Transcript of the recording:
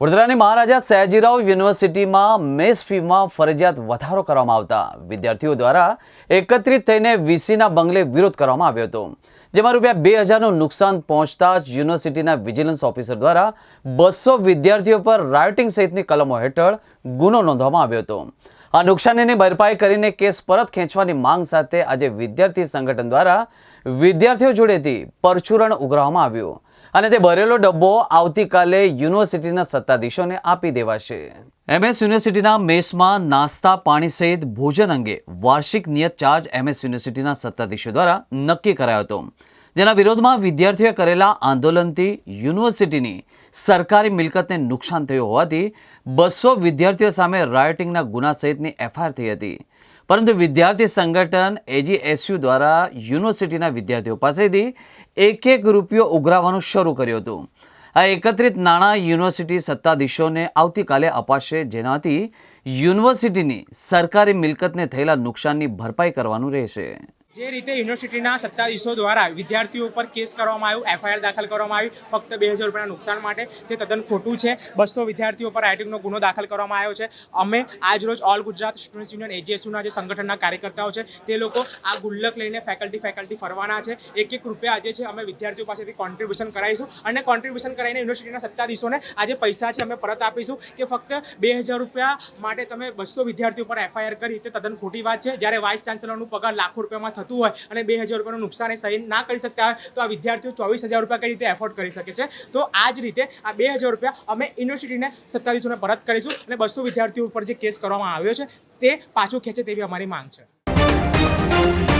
વડોદરાની મહારાજા સયાજીરાવ યુનિવર્સિટીમાં મેસ ફીમાં ફરજિયાત વધારો કરવામાં આવતા વિદ્યાર્થીઓ દ્વારા એકત્રિત થઈને વીસીના બંગલે વિરોધ કરવામાં આવ્યો હતો, જેમાં રૂપિયા બે હજારનું નુકસાન પહોંચતા જ યુનિવર્સિટીના વિજિલન્સ ઓફિસર દ્વારા બસો વિદ્યાર્થીઓ પર રાયોટિંગ સહિતની કલમો હેઠળ ગુનો નોંધવામાં આવ્યો હતો. આ નુકસાનીની ભરપાઈ કરીને કેસ પરત ખેંચવાની માંગ સાથે આજે વિદ્યાર્થી સંગઠન દ્વારા વિદ્યાર્થીઓ જોડેથી પરચુરણ ઉઘરાવવામાં આવ્યું. અને તે ભરેલો ડબ્બો આવતીકાલે યુનિવર્સિટીના સત્તાધીશોને આપી દેવાશે. એમએસ યુનિવર્સિટીના મેસમાં નાસ્તા, પાણી સહિત ભોજન અંગે વાર્ષિક નિયત ચાર્જ એમએસ યુનિવર્સિટીના સત્તાધીશો દ્વારા નક્કી કરાયો હતો. જેના વિરોધમાં વિદ્યાર્થીઓએ કરેલા આંદોલનથી યુનિવર્સિટીની સરકારી મિલકતને નુકસાન થયું હોવાથી બસો વિદ્યાર્થીઓ સામે રાયોટિંગના ગુના સહિતની એફઆઈઆર થઈ હતી. પરંતુ વિદ્યાર્થી સંગઠન એજીએસયુ દ્વારા યુનિવર્સિટીના વિદ્યાર્થીઓ પાસેથી એક એક રૂપિયો ઉઘરાવવાનું શરૂ કર્યું હતું. આ એકત્રિત નાણાં યુનિવર્સિટી સત્તાધીશોને આવતીકાલે અપાશે જેનાથી યુનિવર્સિટીની સરકારી મિલકતને થયેલા નુકસાનની ભરપાઈ કરવાનું રહેશે. જે રીતે યુનિવર્સિટીના સત્તાધીશો દ્વારા વિદ્યાર્થીઓ પર કેસ કરવામાં આવ્યું, એફઆઈઆર દાખલ કરવામાં આવી, ફક્ત બે હજાર રૂપિયાના નુકસાન માટે, તે તદ્દન ખોટું છે. બસો વિદ્યાર્થીઓ પર રાઇટિંગનો ગુનો દાખલ કરવામાં આવ્યો છે. અમે આજરોજ ઓલ ગુજરાત સ્ટુડન્ટ્સ યુનિયન, એજીએસયુના જે સંગઠનના કાર્યકર્તાઓ છે, તે લોકો આ ગુલ્લક લઈને ફેકલ્ટી ફેકલ્ટી ફરવાના છે. એક એક રૂપિયા આજે છે, અમે વિદ્યાર્થીઓ પાસેથી કોન્ટ્રીબ્યુશન કરાવીશું અને કોન્ટ્રીબ્યુશન કરાવીને યુનિવર્સિટીના સત્તાધીશોને આજે પૈસા છે, અમે પરત આપીશું કે ફક્ત બે હજાર રૂપિયા માટે તમે બસો વિદ્યાર્થીઓ પર એફઆઈઆર કરી, તે તદ્દન ખોટી વાત છે. જ્યારે વાઇસ ચાન્સલરનું પગાર લાખો રૂપિયામાં થતું હોય અને બે હજાર રૂપિયાનું નુકસાન એ સહી ના કરી શકતા હોય, તો આ વિદ્યાર્થીઓ ચોવીસ હજાર રૂપિયા કઈ રીતે એફોર્ડ કરી શકે છે? તો આ જ રીતે આ બે હજાર રૂપિયા અમે યુનિવર્સિટીને સત્તાવીસોને પરત કરીશું અને બસો વિદ્યાર્થીઓ ઉપર જે કેસ કરવામાં આવ્યો છે, તે પાછું ખેંચે તેવી અમારી માંગ છે.